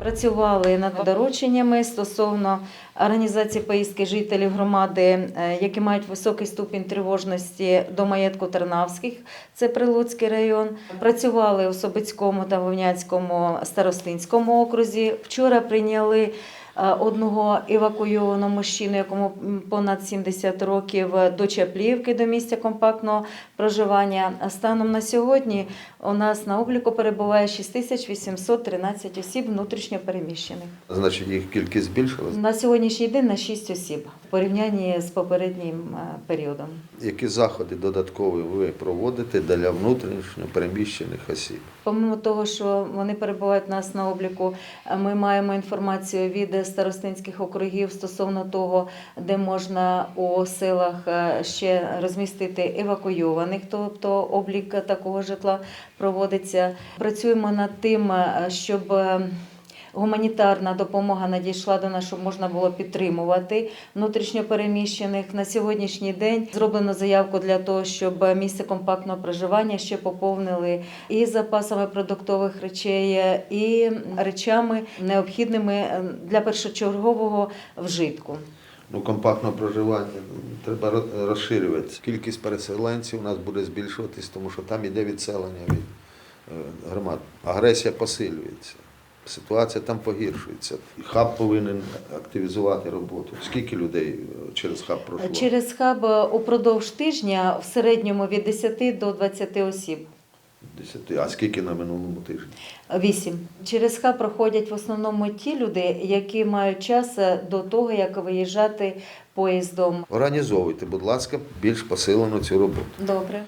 Працювали над дорученнями стосовно організації поїздки жителів громади, е, які мають високий ступінь тривожності до маєтку Тернавських, це Прилуцький район. Працювали у Собицькому та Вовняцькому старостинському окрузі. Вчора прийняли одного евакуйованого мужчину, якому понад 70 років, е, до Чаплівки, до місця компактного проживання. Станом на сьогодні у нас на обліку перебуває 6813 осіб внутрішньо переміщених. Значить, їх кількість збільшилась. На сьогоднішній день на 6 осіб порівнянні з попереднім е, періодом. Які заходи додаткові ви проводите для внутрішньо переміщених осіб? Помимо того, що вони перебувають у нас на обліку, ми маємо інформацію від старостинських округів стосовно того, де можна у селах е, ще розмістити евакуйованих, тобто облік такого житла проводиться. Працюємо над тим, е, щоб Гуманітарна допомога надійшла до нас, щоб можна було підтримувати внутрішньопереміщених. На сьогоднішній день зроблено заявку для того, щоб місце компактного проживання ще поповнили і запасами продуктових речей, і речами необхідними для першочергового вжитку. Ну, компактне проживання треба ро- розширюватися. Кількість переселенців у нас буде збільшуватись, тому що там іде відселення від е, громад. Агресія посилюється. Ситуація там погіршується. І Хаб повинен активізувати роботу. Скільки людей е, через хаб пройшло? Через хаб е, упродовж тижня в середньому від 10 до 20 осіб. Десяти. А скільки на минулому тижні? Вісім. Через хаб проходять в основному ті люди, які мають час е, до того, як виїжджати поїздом. Організовуйте, будь ласка, більш посилену цю роботу. Добре.